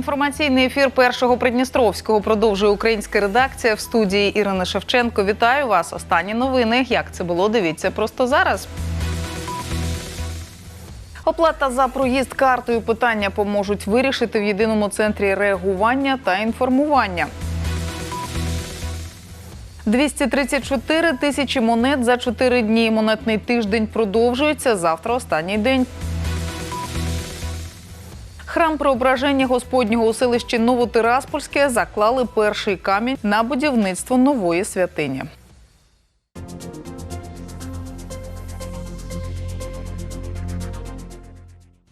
Інформаційний ефір першого Придністровського продовжує українська редакція в студії Ірини Шевченко. Вітаю вас. Останні новини. Як це було? Дивіться просто зараз. Оплата за проїзд картою питання поможуть вирішити в єдиному центрі реагування та інформування. 234 тисячі монет за 4 дні. Монетний тиждень продовжується. Завтра останній день. Храм Преображення Господнього у селищі Новотираспольське заклали перший камінь на будівництво нової святині.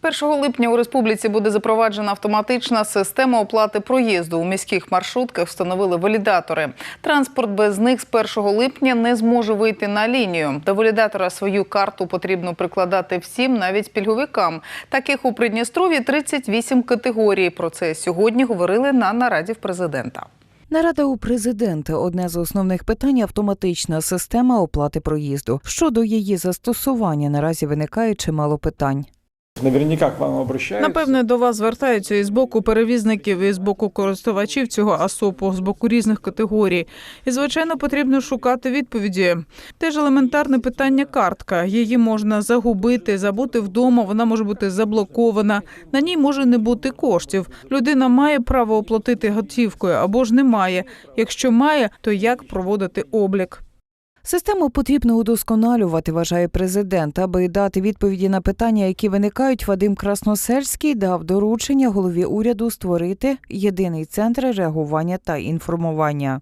1 липня у республіці буде запроваджена автоматична система оплати проїзду. У міських маршрутках встановили валідатори. Транспорт без них з 1 липня не зможе вийти на лінію. До валідатора свою карту потрібно прикладати всім, навіть пільговикам. Таких у Придністрові 38 категорій. Про це сьогодні говорили на нараді в президента. Нарада у президента одне з основних питань автоматична система оплати проїзду. Щодо її застосування наразі виникає чимало питань. Наверняка к вам обращаются. Напевне, до вас звертаються і з боку перевізників, і з боку користувачів цього АСОПу, з боку різних категорій. І звичайно, потрібно шукати відповіді. Теж елементарне питання картка. Її можна загубити, забути вдома. Вона може бути заблокована. На ній може не бути коштів. Людина має право оплатити готівкою або ж не має. Якщо має, то як проводити облік? Систему потрібно удосконалювати, вважає президент, аби дати відповіді на питання, які виникають. Вадим Красносельський дав доручення голові уряду створити єдиний центр реагування та інформування.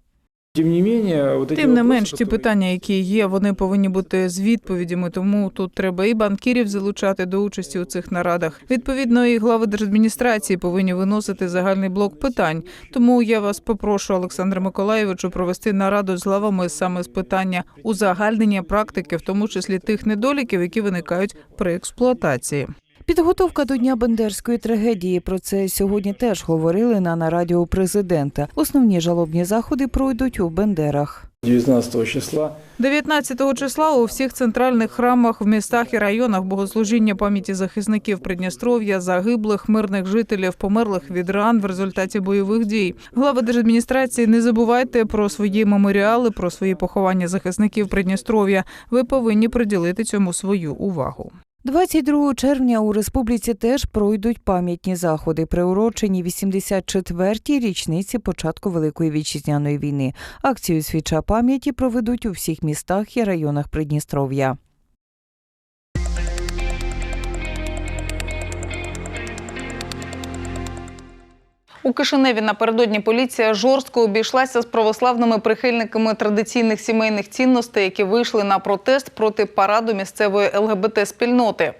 Тим не менш, ті питання, які є, вони повинні бути з відповідями. Тому тут треба і банкірів залучати до участі у цих нарадах. Відповідно, і глави держадміністрації повинні виносити загальний блок питань. Тому я вас попрошу, Олександра Миколаєвичу, провести нараду з главами саме з питання узагальнення практики, в тому числі тих недоліків, які виникають при експлуатації. Підготовка до дня бендерської трагедії. Про це сьогодні теж говорили на нараді у президента. Основні жалобні заходи пройдуть у Бендерах. 19 числа 19 числа у всіх центральних храмах в містах і районах богослужіння пам'яті захисників Придністров'я, загиблих, мирних жителів, померлих від ран в результаті бойових дій. Глава держадміністрації, не забувайте про свої меморіали, про свої поховання захисників Придністров'я. Ви повинні приділити цьому свою увагу. 22 червня у республіці теж пройдуть пам'ятні заходи, приурочені 84-й річниці початку Великої вітчизняної війни. Акцію свіча пам'яті проведуть у всіх містах і районах Придністров'я. У Кишиневі напередодні поліція жорстко обійшлася з православними прихильниками традиційних сімейних цінностей, які вийшли на протест проти параду місцевої ЛГБТ-спільноти.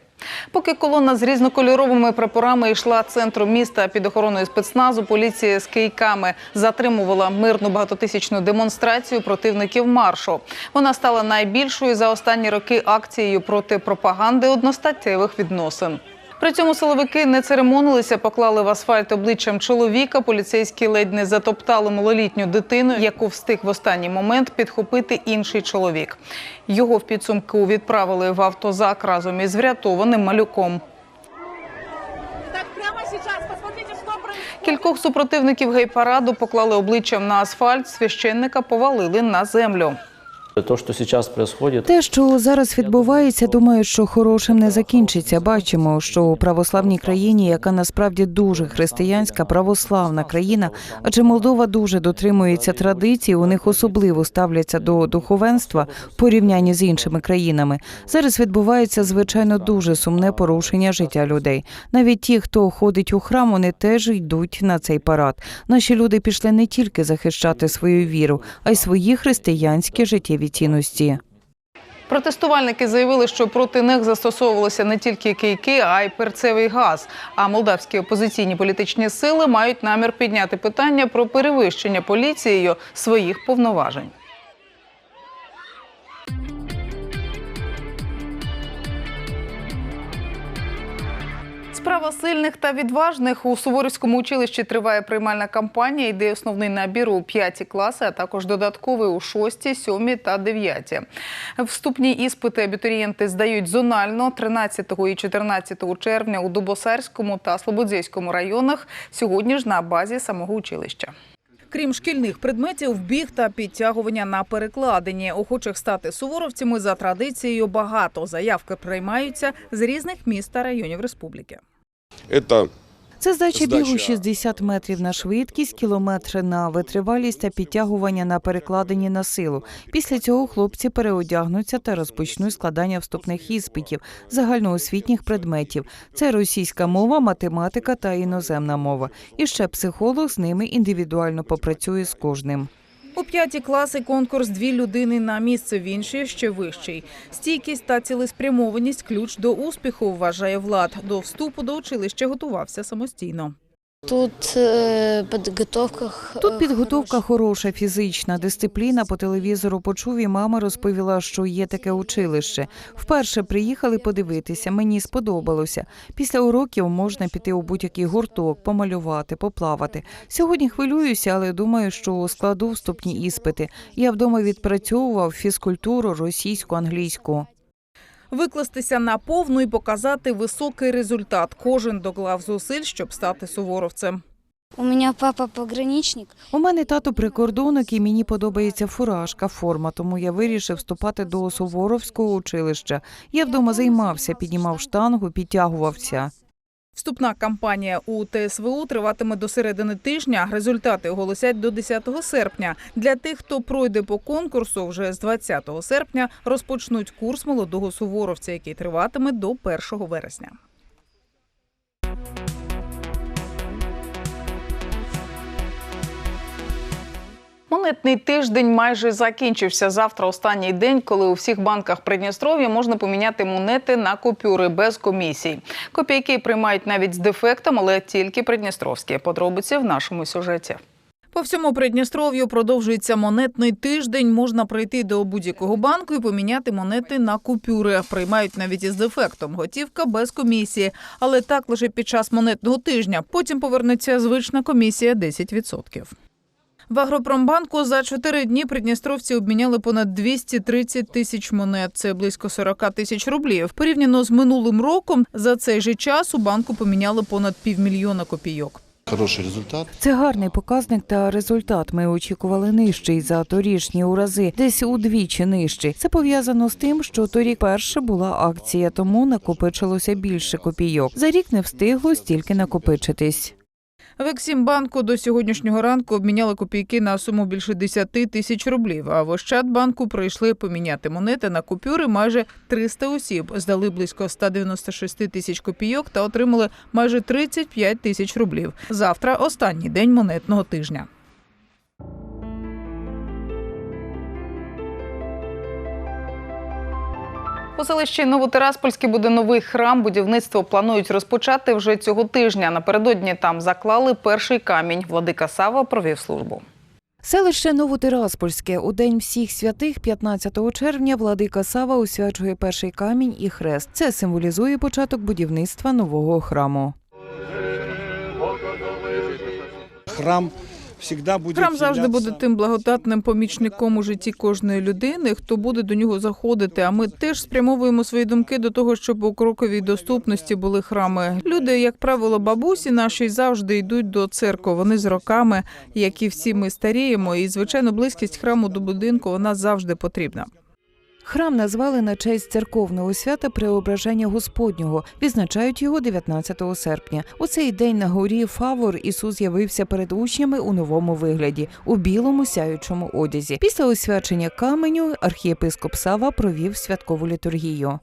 Поки колона з різнокольоровими прапорами йшла центром міста під охороною спецназу, поліція з кийками затримувала мирну багатотисячну демонстрацію противників маршу. Вона стала найбільшою за останні роки акцією проти пропаганди одностаттєвих відносин. При цьому силовики не церемонилися, поклали в асфальт обличчям чоловіка. Поліцейські ледь не затоптали малолітню дитину, яку встиг в останній момент підхопити інший чоловік. Його в підсумку відправили в автозак разом із врятованим малюком. Кількох супротивників гей-параду поклали обличчям на асфальт, священника повалили на землю. То, что сейчас происходит, Те, що зараз відбувається, думаю, що хорошим не закінчиться. Бачимо, що у православній країні, яка насправді дуже християнська, православна країна, адже Молдова дуже дотримується традицій, у них особливо ставляться до духовенства в порівнянні з іншими країнами. Зараз відбувається звичайно дуже сумне порушення життя людей. Навіть ті, хто ходить у храм, вони теж йдуть на цей парад. Наші люди пішли не тільки захищати свою віру, а й свої християнські життєві цінності. Протестувальники заявили, що проти них застосовувалися не тільки кийки, а й перцевий газ. А молдавські опозиційні політичні сили мають намір підняти питання про перевищення поліцією своїх повноважень. Справа сильних та відважних у Суворівському училищі триває приймальна кампанія. Йде основний набір у п'яті класи, а також додатковий у шості, сьомі та дев'яті. Вступні іспити абітурієнти здають зонально 13 і 14 червня у Дубосарському та Слободзейському районах. Сьогодні ж на базі самого училища. Крім шкільних предметів, біг та підтягування на перекладині. Охочих стати суворовцями за традицією багато. Заявки приймаються з різних міст та районів республіки. Это Це здача бігу Здача. 60 метрів на швидкість, кілометри на витривалість та підтягування на перекладині на силу. Після цього хлопці переодягнуться та розпочнуть складання вступних іспитів загальноосвітніх предметів. Це російська мова, математика та іноземна мова. І ще психолог з ними індивідуально попрацює з кожним. У п'яті класи конкурс дві людини на місце, в іншій ще вищий. Стійкість та цілеспрямованість ключ до успіху, вважає влад. До вступу до училища готувався самостійно. Тут е, підготовка. х- Тут підготовка хороша. хороша, фізична дисципліна. По телевізору почув і мама розповіла, що є таке училище. Вперше приїхали подивитися. Мені сподобалося. Після уроків можна піти у будь-який гурток, помалювати, поплавати. Сьогодні хвилююся, але думаю, що складу вступні іспити. Я вдома відпрацьовував фізкультуру, російську, англійську. Викластися на повну і показати високий результат. Кожен доклав зусиль, щоб стати суворовцем. У мене папа пограничник. У мене тато прикордонник, і мені подобається фуражка, форма, тому я вирішив вступати до Суворовського училища. Я вдома займався, піднімав штангу, підтягувався. Вступна кампанія у ТСВУ триватиме до середини тижня. Результати оголосять до 10 серпня. Для тих, хто пройде по конкурсу, вже з 20 серпня розпочнуть курс молодого суворовця, який триватиме до 1 вересня. Монетний тиждень майже закінчився. Завтра останній день, коли у всіх банках Придністров'я можна поміняти монети на купюри без комісій. Копійки приймають навіть з дефектом, але тільки придністровські. Подробиці в нашому сюжеті. По всьому Придністров'ю продовжується монетний тиждень. Можна прийти до будь-якого банку і поміняти монети на купюри. Приймають навіть із дефектом. Готівка без комісії. Але так лише під час монетного тижня. Потім повернеться звична комісія 10%. В Агропромбанку за чотири дні придністровці обміняли понад 230 тисяч монет. Це близько 40 тисяч рублів. Порівняно з минулим роком за цей же час у банку поміняли понад півмільйона копійок. хороший результат. Це гарний показник та результат. Ми очікували нижчий за торішні у рази, десь удвічі нижчий. Це пов'язано з тим, що торік перше була акція, тому накопичилося більше копійок. За рік не встигло стільки накопичитись. В Ексімбанку до сьогоднішнього ранку обміняли копійки на суму більше 10 тисяч рублів. А в Ощадбанку прийшли поміняти монети на купюри майже 300 осіб. Здали близько 196 тисяч копійок та отримали майже 35 тисяч рублів. Завтра останній день монетного тижня. У селищі Новотираспольське буде новий храм. Будівництво планують розпочати вже цього тижня. Напередодні там заклали перший камінь. Владика Сава провів службу. Селище Новотираспольське у день всіх святих, 15 червня, владика Сава освячує перший камінь і хрест. Це символізує початок будівництва нового храму. храм Храм завжди буде тим благодатним помічником у житті кожної людини, хто буде до нього заходити. А ми теж спрямовуємо свої думки до того, щоб у кроковій доступності були храми. Люди, як правило, бабусі наші завжди йдуть до церкви. Вони з роками, як і всі ми старіємо, і звичайно, близькість храму до будинку вона завжди потрібна. Храм назвали на честь церковного свята Преображення Господнього. Відзначають його 19 серпня. У цей день на горі Фавор Ісус з'явився перед учнями у новому вигляді у білому сяючому одязі. Після освячення каменю архієпископ Сава провів святкову літургію.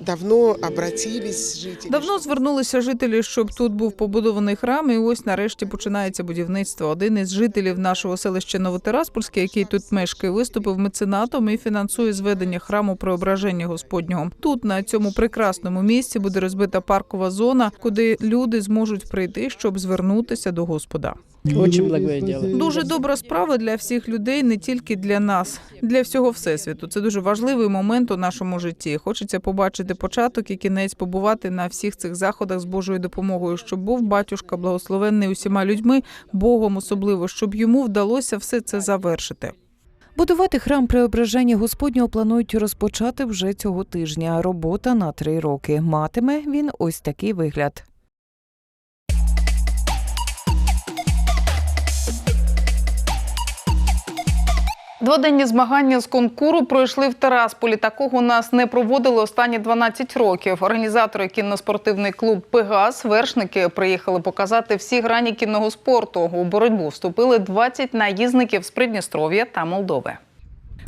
Давно обратились жители. Давно звернулися жителі, щоб тут був побудований храм, і ось нарешті починається будівництво. Один із жителів нашого селища Новотираспольське, який тут мешкає, виступив меценатом і фінансує зведення храму преображення Господнього. Тут на цьому прекрасному місці буде розбита паркова зона, куди люди зможуть прийти, щоб звернутися до Господа. Очень благое дело. Дуже добра справа для всіх людей, не тільки для нас, для всього всесвіту. Це дуже важливий момент у нашому житті. Хочеться побачити початок і кінець, побувати на всіх цих заходах з Божою допомогою, щоб був батюшка благословенний усіма людьми, Богом особливо, щоб йому вдалося все це завершити. Будувати храм преображення Господнього планують розпочати вже цього тижня. Робота на три роки. Матиме він ось такий вигляд. Дводенні змагання з конкуру пройшли в Тарасполі. Такого нас не проводили останні 12 років. Організатори кінноспортивний клуб Пегас, вершники приїхали показати всі грані кінного спорту. У боротьбу вступили 20 наїзників з Придністров'я та Молдови.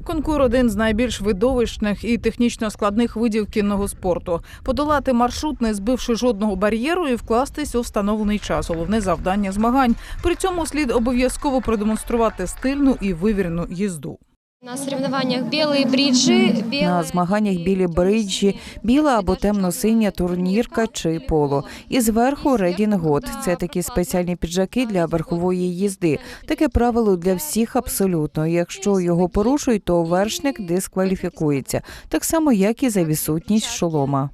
Конкур один з найбільш видовищних і технічно складних видів кінного спорту. Подолати маршрут, не збивши жодного бар'єру, і вкластись у встановлений час. Головне завдання змагань. При цьому слід обов'язково продемонструвати стильну і вивірену їзду. На соревнованиях бріджі бриджи, На змаганнях білі бриджі, біла або темно-синя турнірка чи поло. І зверху редінгот. Це такі спеціальні піджаки для верхової їзди. Таке правило для всіх абсолютно. Якщо його порушують, то вершник дискваліфікується, так само як і за відсутність шолома.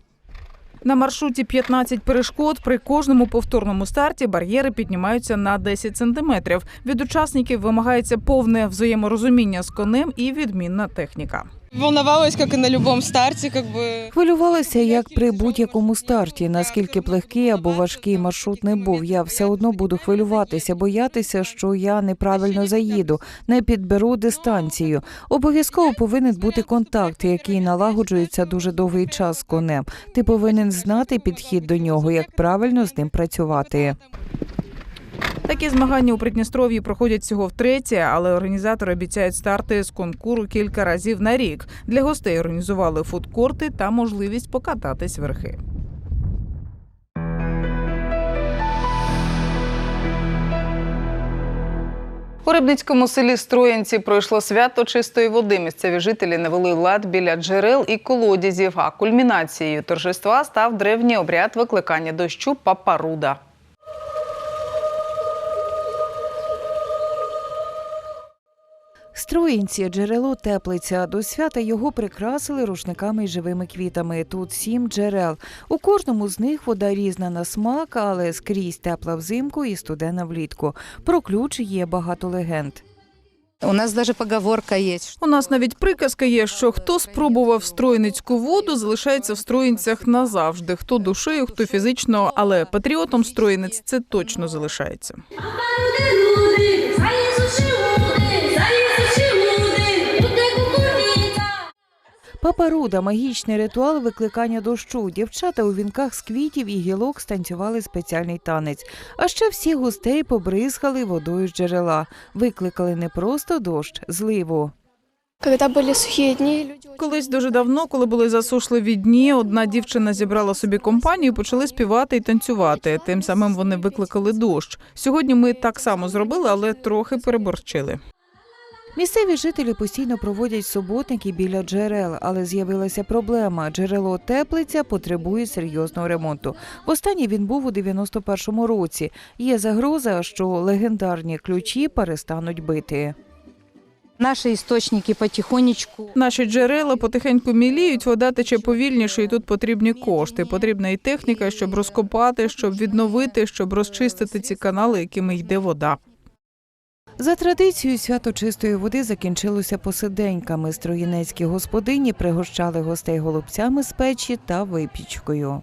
На маршруті 15 перешкод. При кожному повторному старті бар'єри піднімаються на 10 сантиметрів. Від учасників вимагається повне взаєморозуміння з конем і відмінна техніка. Волновалась, как и на старте, как бы. Хвилювалася як при будь-якому старті. Наскільки б легкий або важкий маршрут не був, я все одно буду хвилюватися, боятися, що я неправильно заїду, не підберу дистанцію. Обов'язково повинен бути контакт, який налагоджується дуже довгий час з конем. Ти повинен знати підхід до нього, як правильно з ним працювати. Такі змагання у Придністров'ї проходять всього втретє, але організатори обіцяють старти з конкуру кілька разів на рік. Для гостей організували фудкорти та можливість покататись верхи. У Рибницькому селі Строїнці пройшло свято чистої води. Місцеві жителі навели лад біля джерел і колодязів. А кульмінацією торжества став древній обряд викликання дощу папаруда. Строїнці джерело теплиця. До свята його прикрасили рушниками й живими квітами. Тут сім джерел. У кожному з них вода різна на смак, але скрізь тепла взимку і студена влітку. Про ключ є багато легенд. У нас даже поговорка есть. У нас навіть приказка є, що хто спробував стройницьку воду, залишається в строїнцях назавжди. Хто душею, хто фізично, але патріотом строїнець це точно залишається. Папаруда магічний ритуал викликання дощу. Дівчата у вінках з квітів і гілок станцювали спеціальний танець. А ще всі гостей побризкали водою з джерела. Викликали не просто дощ, зливу. Когда были сухие дни, люди Колись дуже давно, коли були засушливі дні, одна дівчина зібрала собі компанію, почали співати і танцювати. Тим самим вони викликали дощ. Сьогодні ми так само зробили, але трохи переборчили. Місцеві жителі постійно проводять суботники біля джерел, але з'явилася проблема. Джерело теплиця потребує серйозного ремонту. Востаннє він був у 91-му році. Є загроза, що легендарні ключі перестануть бити. Наши источники потихонечку. Наші джерела потихеньку міліють, вода тече повільніше, і тут потрібні кошти. Потрібна і техніка, щоб розкопати, щоб відновити, щоб розчистити ці канали, якими йде вода. За традицією, свято чистої води закінчилося посиденьками. Строїнецькі господині пригощали гостей голубцями з печі та випічкою.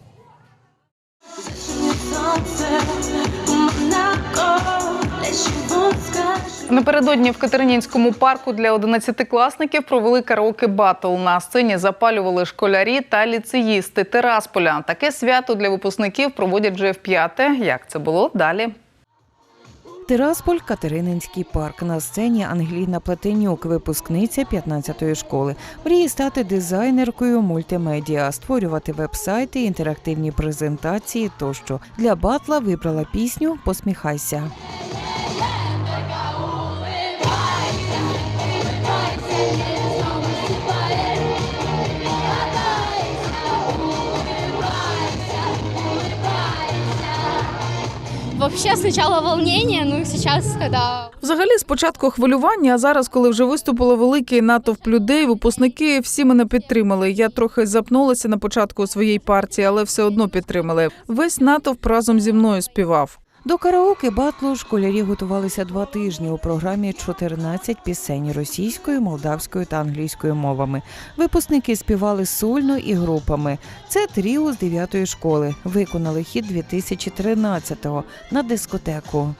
Напередодні в Катеринінському парку для одинадцятикласників провели караоке батл. На сцені запалювали школярі та ліцеїсти Терасполя. Таке свято для випускників проводять вже в п'яте. Як це було далі? Тирасполь, Катерининський парк. На сцені Ангеліна Плетенюк, випускниця 15-ї школи. Мріє стати дизайнеркою мультимедіа, створювати веб-сайти, інтерактивні презентації тощо. Для батла вибрала пісню Посміхайся. Вообще сначала волнение, ну сейчас, когда Взагалі, спочатку хвилювання, а зараз, коли вже виступило великий натовп людей, випускники всі мене підтримали. Я трохи запнулася на початку своєї партії, але все одно підтримали. Весь натовп разом зі мною співав. До караоке батлу школярі готувалися два тижні. У програмі 14 пісень російською, молдавською та англійською мовами. Випускники співали сольно і групами. Це тріо з 9 школи. Виконали хід 2013-го на дискотеку.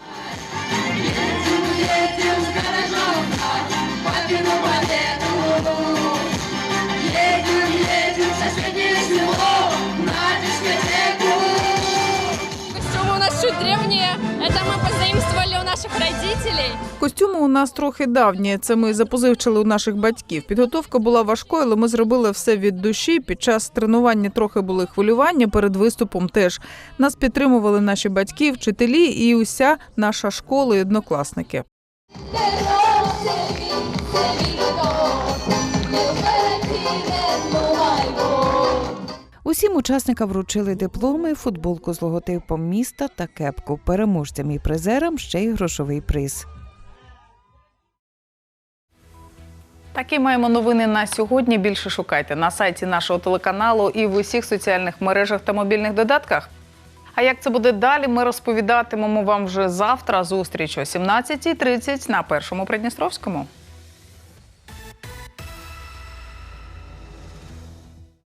Наших родителей. Костюми у нас трохи давні. Це ми запозичили у наших батьків. Підготовка була важкою, але ми зробили все від душі. Під час тренування трохи були хвилювання. Перед виступом теж нас підтримували наші батьки, вчителі і уся наша школа і однокласники. Усім учасникам вручили дипломи, футболку з логотипом міста та кепку. Переможцям і призерам ще й грошовий приз. Такі маємо новини на сьогодні. Більше шукайте на сайті нашого телеканалу і в усіх соціальних мережах та мобільних додатках. А як це буде далі, ми розповідатимемо вам вже завтра. Зустріч о 17.30 на першому Придністровському.